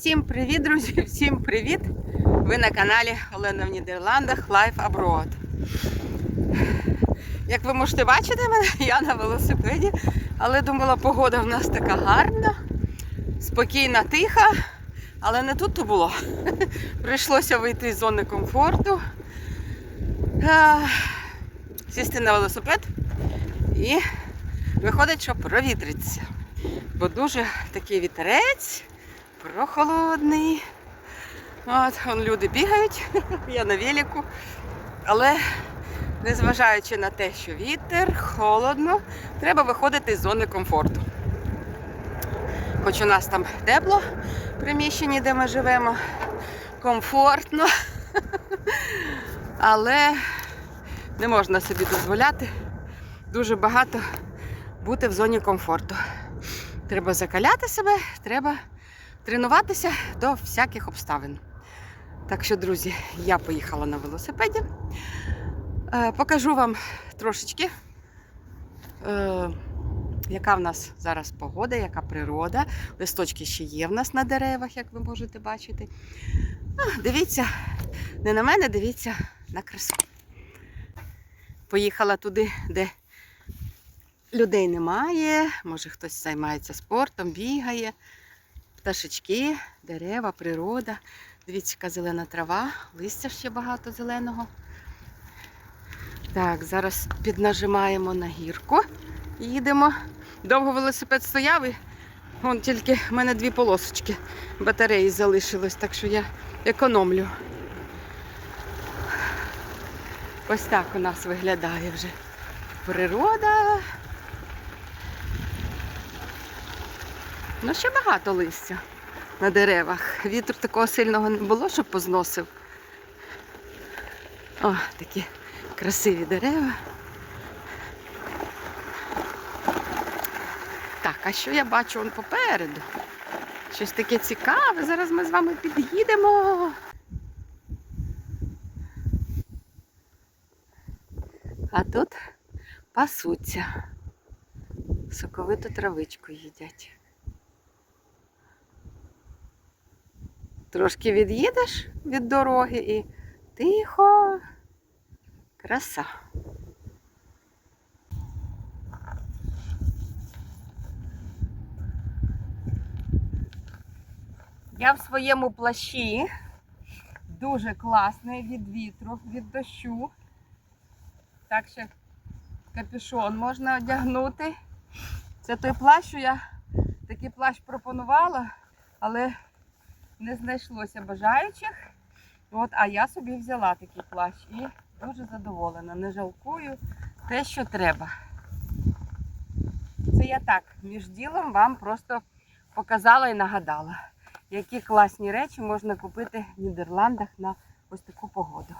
Всім привіт, друзі! Всім привіт! Ви на каналі Олена в Нідерландах Life Abroad. Як ви можете бачити мене, я на велосипеді, але думала, погода в нас така гарна, спокійна, тиха, але не тут то було. Прийшлося вийти з зони комфорту, сісти на велосипед і виходить, що провітриться. Бо дуже такий вітерець, прохолодний. От, вон люди бігають, я на велику. Але незважаючи на те, що вітер, холодно, треба виходити з зони комфорту. Хоч у нас там тепло в приміщенні, де ми живемо, комфортно, але не можна собі дозволяти дуже багато бути в зоні комфорту. Треба закаляти себе, треба тренуватися до всяких обставин. Так що, друзі, я поїхала на велосипеді. Е, Покажу вам трошечки, е, яка в нас зараз погода, яка природа. Листочки ще є в нас на деревах, як ви можете бачити. Дивіться, не на мене, дивіться на красу. Поїхала туди, де людей немає, може хтось займається спортом, бігає, пташечки, дерева, природа. Дивіться, яка зелена трава, листя ще багато зеленого. Так, зараз піднажимаємо на гірку. Їдемо. Довго велосипед стояв і вон тільки в мене дві полосочки батареї залишилось, так що я економлю. Ось так у нас виглядає вже природа. Ну, ще багато листя на деревах. Вітру такого сильного не було, щоб позносив. О, такі красиві дерева. Так, а що я бачу он попереду? Щось таке цікаве. Зараз ми з вами під'їдемо. А тут пасуться. Соковиту травичку їдять. Трошки від'їдеш від дороги і тихо. Краса. Я в своєму плащі дуже класний від вітру, від дощу. Так що капюшон можна одягнути. Це той плащ, що я такий плащ пропонувала, але не знайшлося бажаючих. От, а я собі взяла такий плащ і дуже задоволена. Не жалкую те, що треба. Це я так між ділом вам просто показала і нагадала, які класні речі можна купити в Нідерландах на ось таку погоду.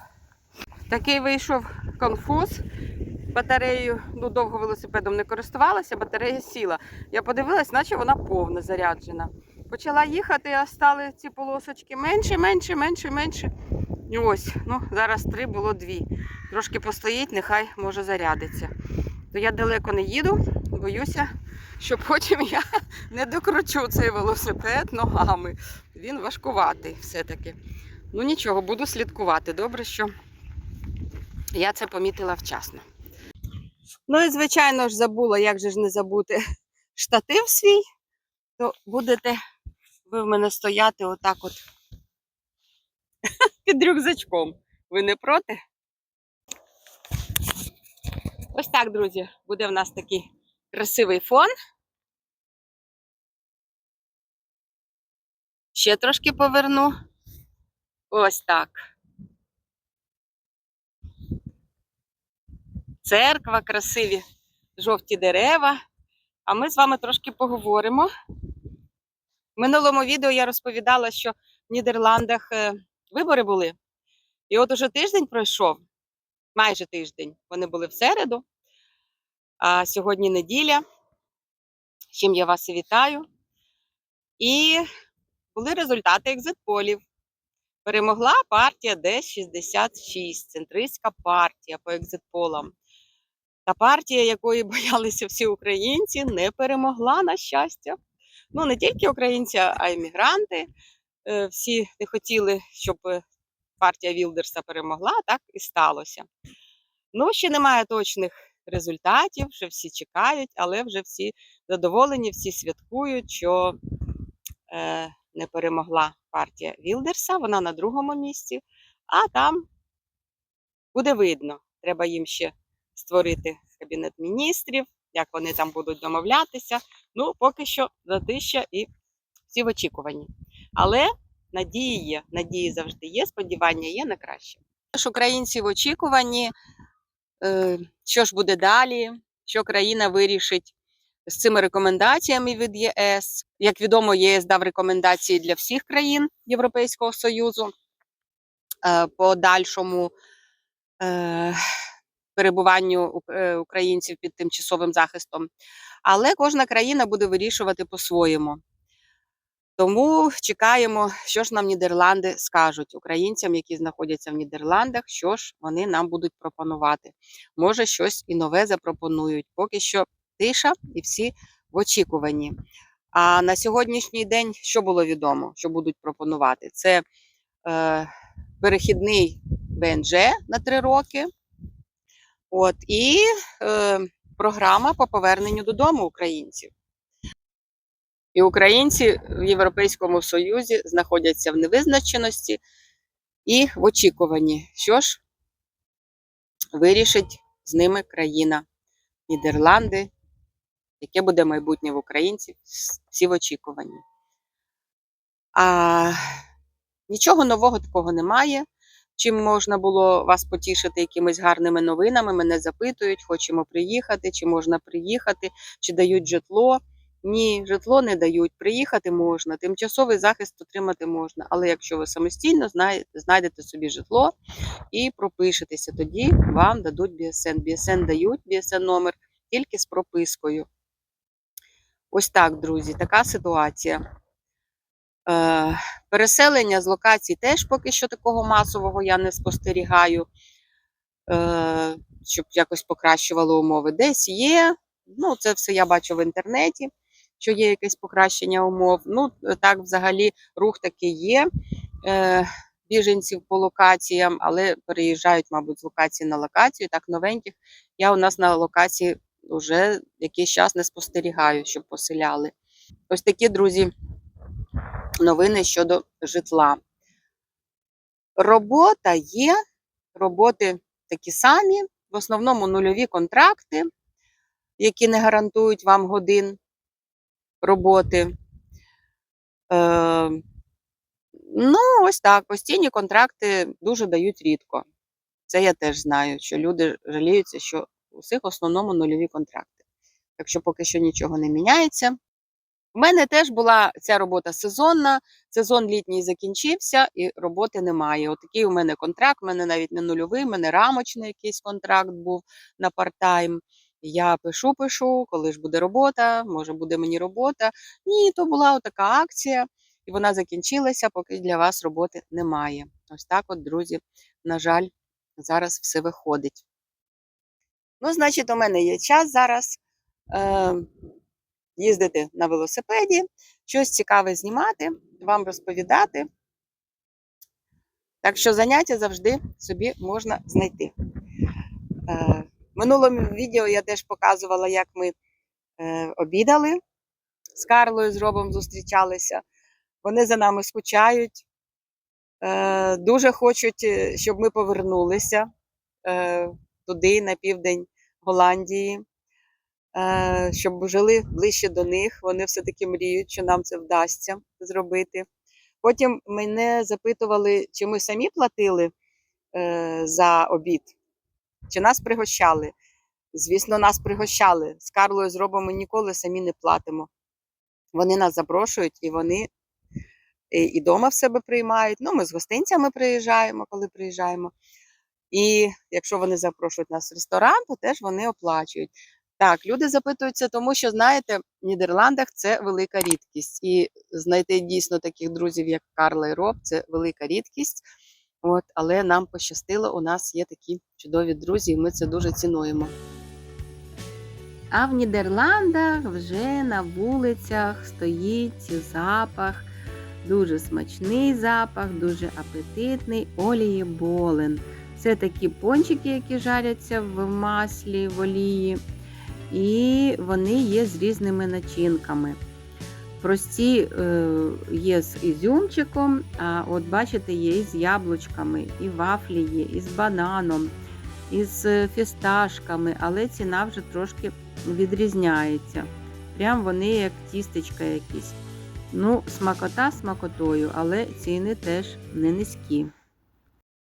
Такий вийшов конфуз. Батареєю ну, довго велосипедом не користувалася, батарея сіла. Я подивилась, наче вона повна заряджена. Почала їхати, а стали ці полосочки менше, менше, менше, менше. Ось, ну, зараз три було дві. Трошки постоїть, нехай може зарядиться. То я далеко не їду, боюся, що потім я не докручу цей велосипед ногами. Він важкуватий все-таки. Ну нічого, буду слідкувати. Добре, що я це помітила вчасно. Ну і, звичайно ж, забула, як же ж не забути штатив свій, то будете ви в мене стояти отак от під рюкзачком. Ви не проти? Ось так, друзі, буде в нас такий красивий фон. Ще трошки поверну. Ось так. Церква, красиві жовті дерева. А ми з вами трошки поговоримо. Минулому відео я розповідала, що в Нідерландах е, вибори були. І от уже тиждень пройшов, майже тиждень. Вони були в середу, а сьогодні неділя. З чим я вас і вітаю. І були результати екзитполів. Перемогла партія Д-66, центристська партія по екзитполам. Та партія, якої боялися всі українці, не перемогла, на щастя. Ну, не тільки українці, а й мігранти. е, всі не хотіли, щоб е, партія Вілдерса перемогла, так і сталося. Ну, ще немає точних результатів, ще всі чекають, але вже всі задоволені, всі святкують, що е, не перемогла партія Вілдерса, вона на другому місці, а там буде видно. Треба їм ще створити кабінет міністрів, як вони там будуть домовлятися. Ну, поки що затища і всі в очікуванні. Але надії є, надії завжди є, сподівання є на краще. Тож українці в очікуванні, е, що ж буде далі, що країна вирішить з цими рекомендаціями від ЄС. Як відомо, ЄС дав рекомендації для всіх країн Європейського Союзу е, по дальшому е, перебуванню е, українців під тимчасовим захистом. Але кожна країна буде вирішувати по-своєму. Тому чекаємо, що ж нам Нідерланди скажуть українцям, які знаходяться в Нідерландах, що ж вони нам будуть пропонувати. Може, щось і нове запропонують. Поки що тиша і всі в очікуванні. А на сьогоднішній день що було відомо, що будуть пропонувати? Це е, перехідний ВНЖ на три роки. От, і е, програма по поверненню додому українців. І українці в Європейському Союзі знаходяться в невизначеності і в очікуванні, що ж вирішить з ними країна Нідерланди, яке буде майбутнє в українців, всі в очікуванні. А нічого нового такого немає. Чим можна було вас потішити якимись гарними новинами? Мене запитують, хочемо приїхати, чи можна приїхати, чи дають житло. Ні, житло не дають. Приїхати можна, тимчасовий захист отримати можна. Але якщо ви самостійно знайдете собі житло і пропишетеся, тоді вам дадуть BSN. BSN дають BSN номер тільки з пропискою. Ось так, друзі, така ситуація. Е, переселення з локацій теж поки що такого масового я не спостерігаю, е, щоб якось покращувало умови. Десь є. Ну, це все я бачу в інтернеті, що є якесь покращення умов. Ну, так, взагалі, рух такий є. Е, біженців по локаціям, але переїжджають, мабуть, з локації на локацію. Так, новеньких. Я у нас на локації вже якийсь час не спостерігаю, щоб поселяли. Ось такі, друзі, новини щодо житла. Робота є, роботи такі самі, в основному нульові контракти, які не гарантують вам годин роботи. Е, ну, ось так, постійні контракти дуже дають рідко. Це я теж знаю, що люди жаліються, що у всіх основному нульові контракти. Так що поки що нічого не міняється. У мене теж була ця робота сезонна. Сезон літній закінчився і роботи немає. Отакий у мене контракт, у мене навіть не нульовий, у мене рамочний якийсь контракт був на парт-тайм. Я пишу, пишу, коли ж буде робота, може буде мені робота. Ні, то була отака акція, і вона закінчилася, поки для вас роботи немає. Ось так, от, друзі, на жаль, зараз все виходить. Ну, значить, у мене є час зараз. Е, їздити на велосипеді, щось цікаве знімати, вам розповідати. Так що заняття завжди собі можна знайти. Е, В минулому відео я теж показувала, як ми е, обідали з Карлою, з Робом зустрічалися. Вони за нами скучають, е, дуже хочуть, щоб ми повернулися туди, на південь Голландії щоб жили ближче до них. Вони все-таки мріють, що нам це вдасться зробити. Потім мене запитували, чи ми самі платили е, за обід, чи нас пригощали. Звісно, нас пригощали. З Карлою з Робом ми ніколи самі не платимо. Вони нас запрошують і вони і, і дома в себе приймають. Ну, ми з гостинцями приїжджаємо, коли приїжджаємо. І якщо вони запрошують нас в ресторан, то теж вони оплачують. Так, люди запитуються, тому що знаєте, в Нідерландах це велика рідкість, і знайти дійсно таких друзів, як Карла і Роб, це велика рідкість. От, але нам пощастило, у нас є такі чудові друзі, і ми це дуже цінуємо. А в Нідерландах вже на вулицях стоїть запах Дуже смачний запах, дуже апетитний олії болен. Це такі пончики, які жаряться в маслі, в олії, і вони є з різними начинками. Прості е, є з ізюмчиком, а от бачите, є і з яблучками, і вафлі є, і з бананом, і з фісташками, але ціна вже трошки відрізняється. Прям вони як тістечка якісь. Ну, смакота смакотою, але ціни теж не низькі.